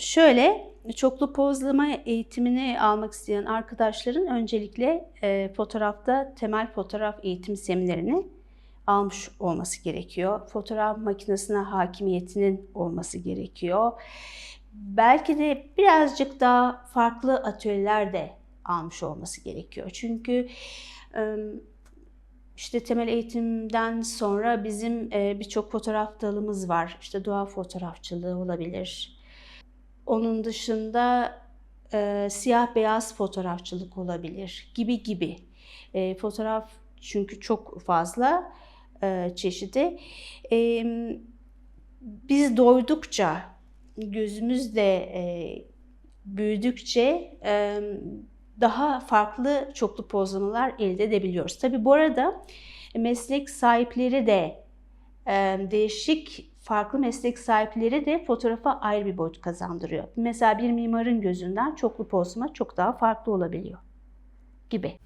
şöyle çoklu pozlama eğitimini almak isteyen arkadaşların öncelikle e, fotoğrafta temel fotoğraf eğitim seminerini almış olması gerekiyor. Fotoğraf makinesine hakimiyetinin olması gerekiyor. Belki de birazcık daha farklı atölyeler de almış olması gerekiyor. Çünkü işte temel eğitimden sonra bizim e, birçok fotoğraf dalımız var. İşte doğa fotoğrafçılığı olabilir. Onun dışında e, siyah beyaz fotoğrafçılık olabilir gibi gibi. E, fotoğraf çünkü çok fazla e, çeşidi. E, biz doydukça, gözümüz de e, büyüdükçe e, daha farklı çoklu pozlamalar elde edebiliyoruz. Tabi bu arada meslek sahipleri de değişik farklı meslek sahipleri de fotoğrafa ayrı bir boyut kazandırıyor. Mesela bir mimarın gözünden çoklu pozlama çok daha farklı olabiliyor gibi.